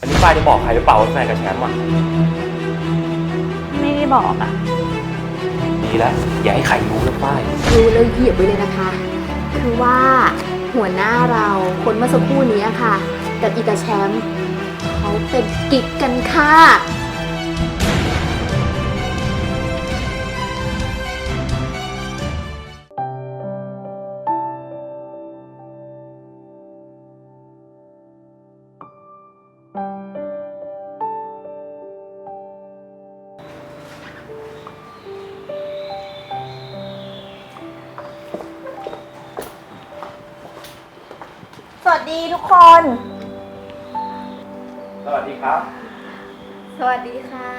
อันนี้ฝ้ายได้บอกใครหรือเปล่าว่าแฟนกับแชมป์อะ ไม่ได้บอกอะดีแล้ว อย่าให้ใครรู้นะฝ้ายรู้แล้วเหยียบไว้เลยนะคะ คือว่าหัวหน้าเราคนเมื่อสักครู่นี้ค่ะ กับอีตาแชมป์เขาเป็นกิ๊กกันค่ะ วัสดีทุกคน สวัสดีครับ สวัสดีค่ะ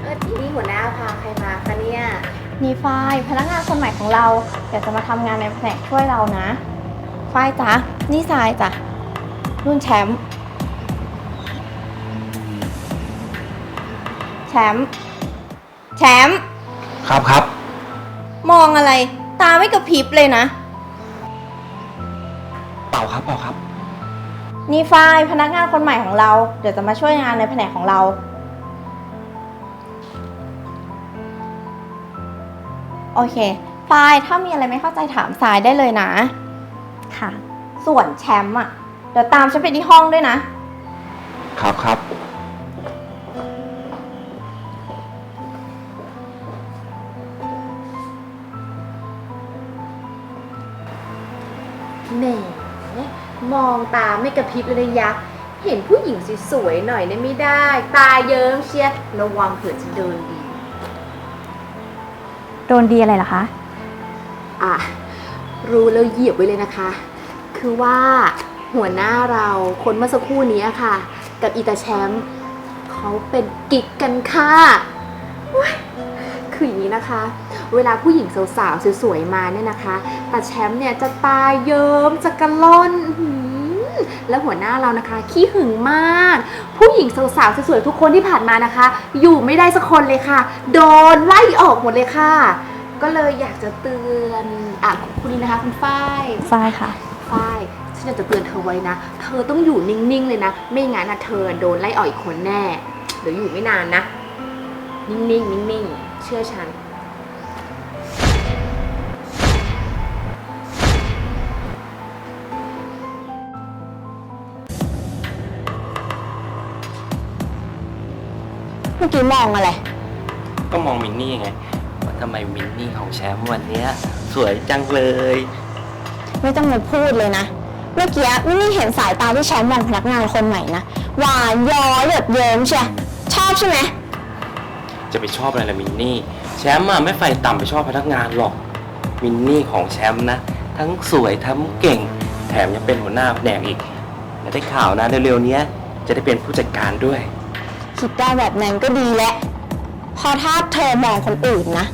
เออทีนี้หัวหน้าพาใครมาคะเนี่ย นี่ฝ้ายพนักงานคนใหม่ของเราอยากจะมาทำงานในแผนกช่วยเรานะฝ้ายจ๊ะนี่ทรายจ้ะรุ่นแชมป์แชมป์ แชมป์ครับครับ มองอะไร ตาไม่กระพริบเลยนะ เปล่าครับเปล่าครับ นี่ฝ้ายพนักงานคนใหม่ของเรา เดี๋ยวจะมาช่วยงานในแผนกของเรา โอเคฝ้ายถ้ามีอะไรไม่เข้าใจถามสายได้เลยนะ ค่ะ ส่วนแชมป์อะ เดี๋ยวตามฉันไปที่ห้องด้วยนะ ครับครับ องตาไม่กระพริบเลยนะยะเห็นผู้หญิงสวยๆหน่อยเนี่ยไม่ได้ ตาเยิ้มเชียระวังเผื่อจะเดินดี โดนดีอะไรล่ะคะ อะ รู้แล้วเหยียบไว้เลยนะคะ คือว่าหัวหน้าเราคนเมื่อสักครู่นี้ค่ะ กับอีตาแชมป์เขาเป็นกิ๊กกันค่ะอุ๊ยคืออย่างนี้นะคะ เวลาผู้หญิงสาวๆสวยๆมาเนี่ยนะคะตาแชมป์เนี่ยจะตาเยิ้มจะกระล่อนอื้อหือ แล้วหัวหน้าเรานะคะ ขี้หึงมาก ผู้หญิงสาวๆสวยๆทุกคนที่ผ่านมานะคะ อยู่ไม่ได้สักคนเลยค่ะ โดนไล่ออกหมดเลยค่ะ ก็เลยอยากจะเตือนอะคุณนี่นะคะคุณฝ้ายฝ้ายค่ะฝ้ายฉันอยากจะเตือนเธอไว้นะ เธอต้องอยู่นิ่งๆเลยนะ ไม่งั้นนะเธอโดนไล่ออกอีกคนแน่ เดี๋ยวอยู่ไม่นานนะ นิ่งๆนิ่งๆเชื่อฉัน เมื่อกี้มองอะไร ก็มองมินนี่ไงว่าทำไมมินนี่ของแชมป์วันเนี้ยสวยจังเลย ไม่ต้องมาพูดเลยนะ เมื่อกี้ไม่นี่เห็นสายตาที่แชมป์มองพนักงานคนใหม่นะ หวานย้อยหยดเยิ้มเชียชอบใช่ไหม จะไปชอบอะไรล่ะมินนี่ แชมป์อะไม่ไฟต่ำไปชอบพนักงานหรอก มินนี่ของแชมป์นะ ทั้งสวยทั้งเก่ง แถมยังเป็นหัวหน้าแผนกอีกและได้ข่าวนะเร็วๆเนี้ยจะได้เป็นผู้จัดการด้วย คิดได้แบบนั้นก็ดีแหละเพอถ้าเธอมองคนอื่นนะ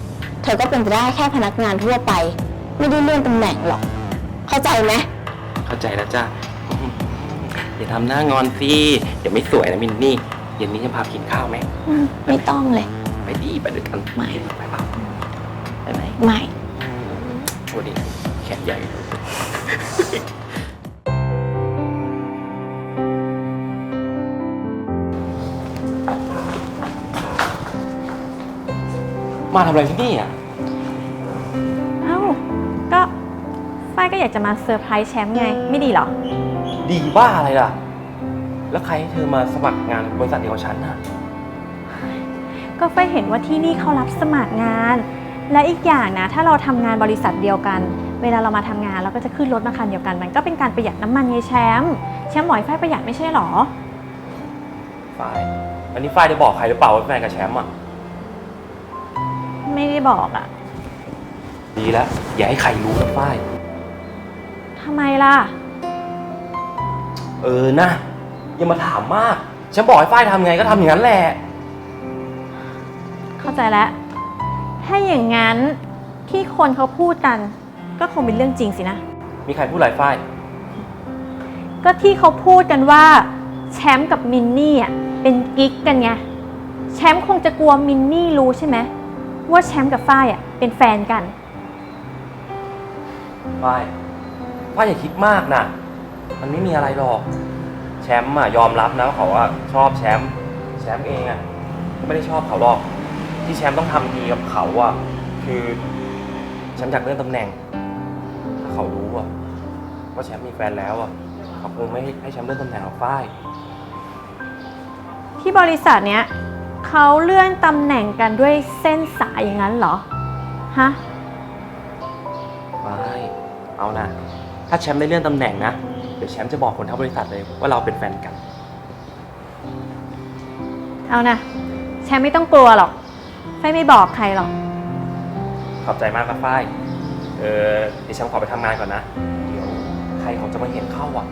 เธอก็เป็นไปได้แค่พนักงานทั่วไป ไม่ได้เลื่อนตำแหน่งหรอก เข้าใจไหมเข้าใจแล้วจ้าอย่าทำหน้างอนสิ เดี๋ยวไม่สวยนะมินนี่ เย็นนี้จะพากินข้าวไหม อืมไม่ต้องเลย ไปดีไปด้วยกันไม่ ไปเปล่าไปไหมไม่ โอ้ดิแขนใหญ่ มาทำอะไรที่นี่อะ เอ้า ก็ฝ้ายก็อยากจะมาเซอร์ไพรส์แชมป์ไง ไม่ดีเหรอ ดีบ้าอะไรล่ะ แล้วใครให้เธอมาสมัครงานบริษัทเดียวกับฉันน่ะก็ฝ้ายเห็นว่าที่นี่เขารับสมัครงาน และอีกอย่างนะ ถ้าเราทำงานบริษัทเดียวกัน เวลาเรามาทำงานเราก็จะขึ้นรถมาคันเดียวกัน มันก็เป็นการประหยัดน้ำมันไงแชมป์แชมป์บอกให้ฝ้ายประหยัดไม่ใช่เหรอ ฝ้าย อันนี้ฝ้ายได้บอกใครหรือเปล่าว่าแฟนกับแชมป์อะ ไม่ได้บอกอะดีแล้ว อย่าให้ใครรู้นะฝ้าย ทำไมล่ะ เออนะ อย่ามาถามมาก ฉันบอกให้ฝ้ายทำไงก็ทำอย่างนั้นแหละ เข้าใจแล้ว ถ้าอย่างนั้นที่คนเขาพูดกัน ก็คงเป็นเรื่องจริงสินะ มีใครพูดอะไรฝ้าย ก็ที่เขาพูดกันว่าแชมป์กับมินนี่อะเป็นกิ๊กกันไง แชมป์คงจะกลัวมินนี่รู้ใช่ไหม ว่าแชมป์กับฝ้ายอะเป็นแฟนกัน ฝ้ายฝ้ายอย่าคิดมากนะมันไม่มีอะไรหรอก แชมป์อะยอมรับนะว่าเขาอะชอบแชมป์แชมป์เองอะก็ไม่ได้ชอบเขาหรอก ที่แชมป์ต้องทำดีกับเขาอะคือแชมป์อยากเลื่อนตำแหน่ง ถ้าเขารู้อะว่าแชมป์มีแฟนแล้วอะเขาคงไม่ให้แชมป์เลื่อนตำแหน่งหรอกฝ้าย ที่บริษัทเนี้ย เขาเลื่อนตำแหน่งกันด้วยเส้นสายอย่างนั้นเหรอ ฮะ ไม่เอานะ ถ้าแชมป์ได้เลื่อนตำแหน่งนะ เดี๋ยวแชมป์จะบอกคนทั้งบริษัทเลยว่าเราเป็นแฟนกัน เอานะ แชมป์ไม่ต้องกลัวหรอกไฟไม่บอกใครหรอก ขอบใจมากครับฝ้าย เออเดี๋ยวแชมป์ขอไปทำงานก่อนนะ เดี๋ยวใครเขาจะมาเห็นเข้าอะ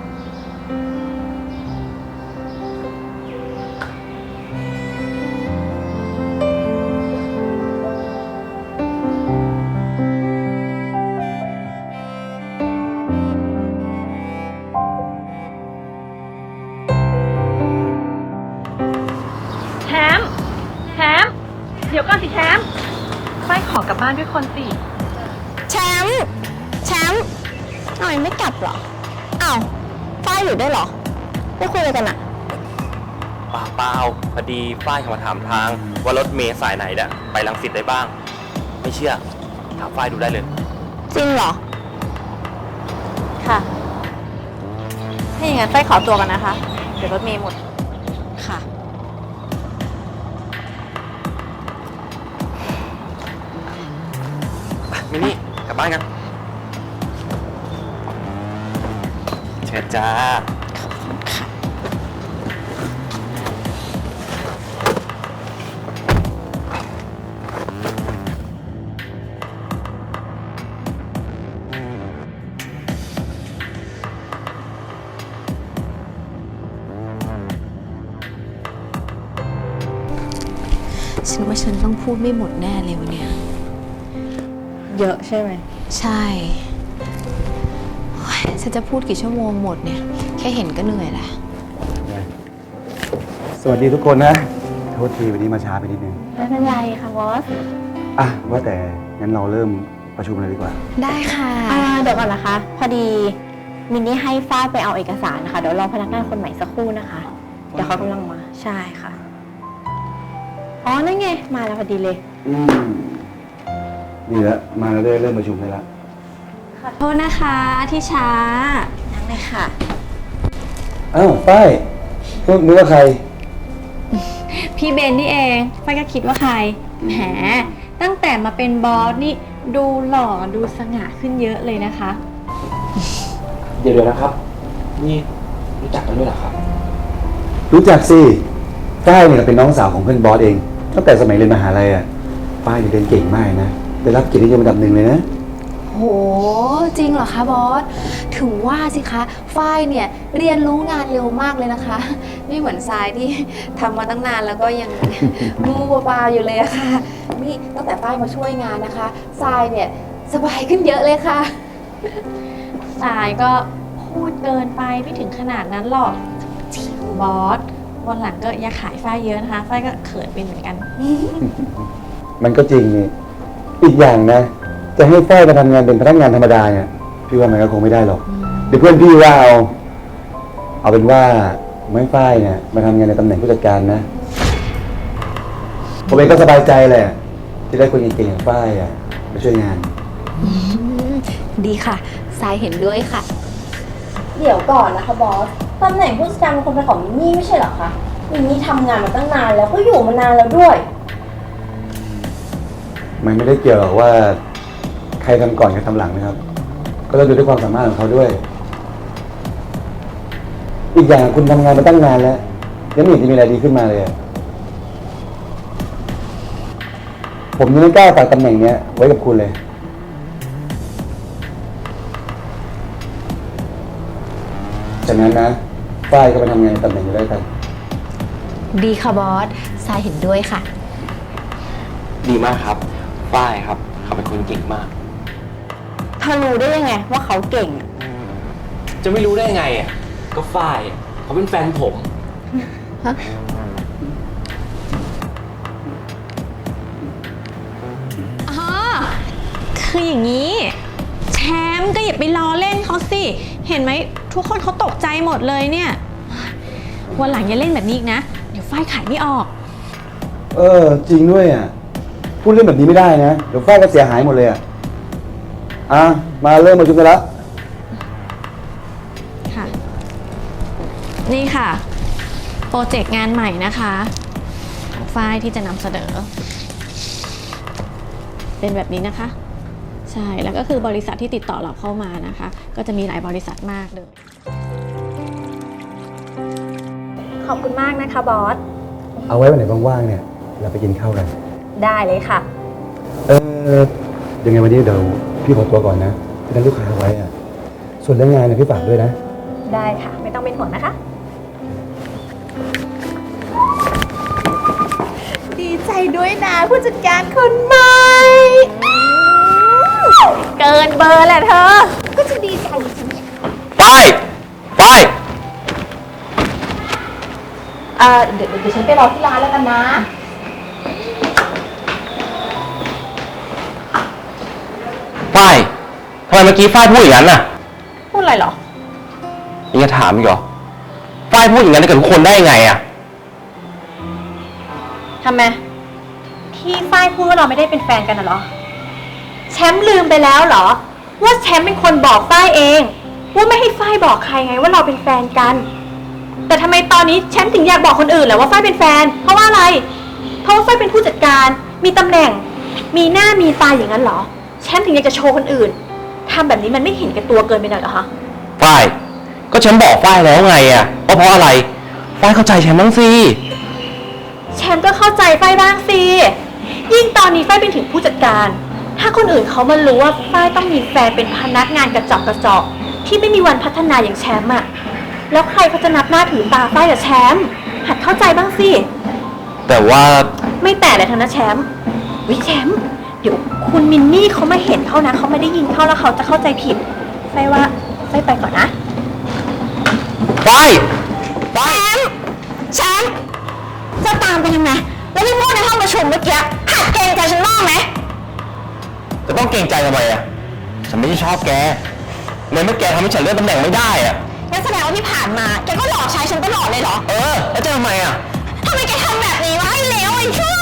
เดี๋ยวก่อนสิแชมป์ไฟขอกลับบ้านด้วยคนสิ แชมป์แชมป์ทำไมไม่กลับเหรออ้าวฝ้ายอยู่ได้วยเหรอ ไม่คุยอะไรกันอะเปล่าเปล่าพอดีฝ้ายเขามาถามทาง ว่ารถเมล์สายไหนเนี่ยไปลังสิตได้บ้าง ไม่เชื่อถามฝ้ายดูได้เลย จริงเหรอ ค่ะ ถ้าอย่างนั้นไฟขอตัวกันนะคะ เดี๋ยวรถเมย์หมด ค่ะ มินี่กลับบ้านกันเชิญจ้าฉันว่าฉันต้องพูดไม่หมดแน่เลยวันเนี้ย เยอะใช่ไหม ใช่โอ๊ยฉันจะพูดกี่ชั่วโมงหมดเนี่ย แค่เห็นก็เหนื่อยละสวัสดีทุกคนนะ โทษทีวันนี้มาช้าไปนิดนึง ไม่เป็นไรค่ะบอส อะ ว่าแต่งั้นเราเริ่มประชุมเลยดีกว่า ได้ค่ะอ่าเดี๋ยวก่อนนะคะ พอดีมินนี่ให้ฝ้ายไปเอาเอกสารนะคะ เดี๋ยวรอพนักงานคนใหม่สักครู่นะคะ เดี๋ยวเขากำลังมา ใช่ค่ะ อ๋อ นั่นไง มาแล้วพอดีเลย อืม นี่แหละมาแล้วได้เริ่มประชุมได้แล้วขอโทษนะคะที่ช้า นั่งเลยค่ะ อ้าวป้ายก็นึกว่าใคร พี่เบนนี่เองไฟก็คิดว่าใคร แหม ตั้งแต่มาเป็นบอสนี่ดูหล่อดูสง่าขึ้นเยอะเลยนะคะ เดี๋ยวเดี๋ยวนะครับ นี่รู้จักกันด้วยเหรอครับ รู้จักสิป้ายเนี่ยเป็นน้องสาวของเพื่อนบอสเองตั้งแต่สมัยเรียนมหาลัยอะป้ายเนี่ยเรียนเก่งมากนะ ได้รับเกียรตินิยมอันดับหนึ่งเลยนะ โห จริงเหรอคะบอส ถึงว่าสิคะ ฝ้ายเนี่ยเรียนรู้งานเร็วมากเลยนะคะ ไม่เหมือนทรายที่ทำมาตั้งนานแล้วก็ยัง มูเปล่าๆอยู่เลยอะค่ะ นี่ตั้งแต่ฝ้ายมาช่วยงานนะคะ ทรายเนี่ยสบายขึ้นเยอะเลยค่ะ สายก็พูดเกินไปไม่ถึงขนาดนั้นหรอกบอส วันหลังก็อย่าขายฝ้ายเยอะนะคะฝ้ายก็เขินเป็นเหมือนกัน มันก็จริงนี่ อีกอย่างนะ จะให้ฝ้ายมาทำงานเป็นพนักงานธรรมดาเนี่ยพี่ว่ามันก็คงไม่ได้หรอกเดี๋ยวเพื่อนพี่ว่าเอา เอาเป็นว่าผมให้ฝ้ายเนี่ยมาทำงานในตำแหน่งผู้จัดการนะผมเองก็สบายใจแหละที่ได้คนเก่งๆอย่างฝ้ายอะมาช่วยงาน ดีค่ะทรายเห็นด้วยค่ะ เดี๋ยวก่อนนะคะบอส ตำแหน่งผู้จัดการเป็นคนเป็นของมินนี่ไม่ใช่เหรอคะมินนี่ทำงานมาตั้งนานแล้วก็อยู่มานานแล้วด้วย มันไม่ได้เกี่ยวหรอกว่าใครทำก่อนใครทำหลังนะครับ ก็ต้องดูด้วยความสามารถของเขาด้วย อีกอย่างคุณทำงานมาตั้งนานแล้วยังไม่เห็นจะมีอะไรดีขึ้นมาเลยอะผมยังไม่กล้าฝากตำแหน่งเนี้ยไว้กับคุณเลยฉะนั้นนะฝ้ายก็ไปทำงานในตำแหน่งอยู่ด้วยกัน ดีค่ะบอสทรายเห็นด้วยค่ะ ดีมากครับ ฝ้ายครับ เขาเป็นคนเก่งมาก เธอรู้ได้ยังไงว่าเขาเก่งอะจะไม่รู้ได้ไงอะก็ฝ้ายอะเขาเป็นแฟนผม อ๋อคืออย่างนี้ แชมป์ก็อย่าไปล้อเล่นเขาสิ เห็นไหมทุกคนเขาตกใจหมดเลยเนี่ย วันหลังอย่าเล่นแบบนี้อีกนะ เดี๋ยวฝ้ายขายไม่ออก เออ จริงด้วยอะ พูดเรื่องแบบนี้ไม่ได้นะ เดี๋ยวฝ้ายก็เสียหายหมดเลยอะ อะ มาเริ่มประชุมกันละค่ะ นี่ค่ะ โปรเจกต์งานใหม่นะคะของฝ้ายที่จะนำเสนอ เป็นแบบนี้นะคะ ใช่ แล้วก็คือบริษัทที่ติดต่อเราเข้ามานะคะ ก็จะมีหลายบริษัทมากเลย ขอบคุณมากนะคะบอส เอาไว้วันไหนว่างๆเนี่ย เราไปกินข้าวกัน ได้เลยค่ะ เออยังไงวันนี้เดี๋ยวพี่ขอตัวก่อนนะที่นัดลูกค้าไว้อะส่วนเรื่องงานเนี่ยพี่ฝากด้วยนะ ได้ค่ะ ไม่ต้องเป็นห่วงนะคะ ดีใจด้วยนะผู้จัดการคนใหม่เกินเบอร์แหละเธอ ก็จะดีใจจริงป้ายป้ายเออเดี๋ยวเดี๋ยวฉันไปรอที่ร้านแล้วกันนะ ป้ายทำไมเมื่อกี้ฝ้ายพูดอย่างนั้นน่ะพูดอะไรเหรอ ยังจะถามอีกเหรอฝ้ายพูดอย่างนั้นกับทุกคนได้ยังไงอะทำไม ที่ฝ้ายพูดว่าเราไม่ได้เป็นแฟนกันน่ะเหรอ แชมป์ลืมไปแล้วเหรอ ว่าแชมป์เป็นคนบอกฝ้ายเอง ว่าไม่ให้ฝ้ายบอกใครไงว่าเราเป็นแฟนกัน แต่ทำไมตอนนี้แชมป์ถึงอยากบอกคนอื่นแหละว่าฝ้ายเป็นแฟน เพราะว่าอะไร เพราะว่าฝ้ายเป็นผู้จัดการ มีตำแหน่ง มีหน้ามีตาอย่างนั้นเหรอ แชมป์ถึงอยากจะโชว์คนอื่นทำแบบนี้มันไม่เห็นแก่ตัวเกินไปหน่อยเหรอคะฝ้าย ก็ฉันบอกฝ้ายแล้วไงอะว่าเพราะอะไร ฝ้ายเข้าใจฉันบ้างสิ แชมป์ก็เข้าใจฝ้ายบ้างสิ ยิ่งตอนนี้ฝ้ายเป็นถึงผู้จัดการ ถ้าคนอื่นเขามารู้ว่าฝ้ายต้องมีแฟนเป็นพนักงานกระจอกกระจอกที่ไม่มีวันพัฒนาอย่างแชมป์อะแล้วใครเขาจะนับหน้าถือตาฝ้ายกับแชมป์หัดเข้าใจบ้างสิ แต่ว่า ไม่แต่เลยทั้งนะแชมป์วิแชมป์ เดี๋ยวคุณมินนี่เขามาเห็นเขานะเขาไม่ได้ยินเข้าแล้วเขาจะเข้าใจผิดฝ้ายว่าฝ้ายไปก่อนนะฝ้ายแชมป์จะตามไปทำไมแล้วที่พูดในห้องประชุมเมื่อกี้หัดเกรงใจฉันบ้างไหมจะต้องเกรงใจทำไมอะฉันไม่ได้ชอบแกในเมื่อแกทำให้ฉันเลื่อนตำแหน่งไม่ได้อะงั้นแสดงว่าที่ผ่านมาแกก็หลอกใช้ฉันตลอดเลยเหรอ เออ แล้วจะทำไมอะทำไมแกทำแบบนี้วะไอ้เลวไอ้ชั่ว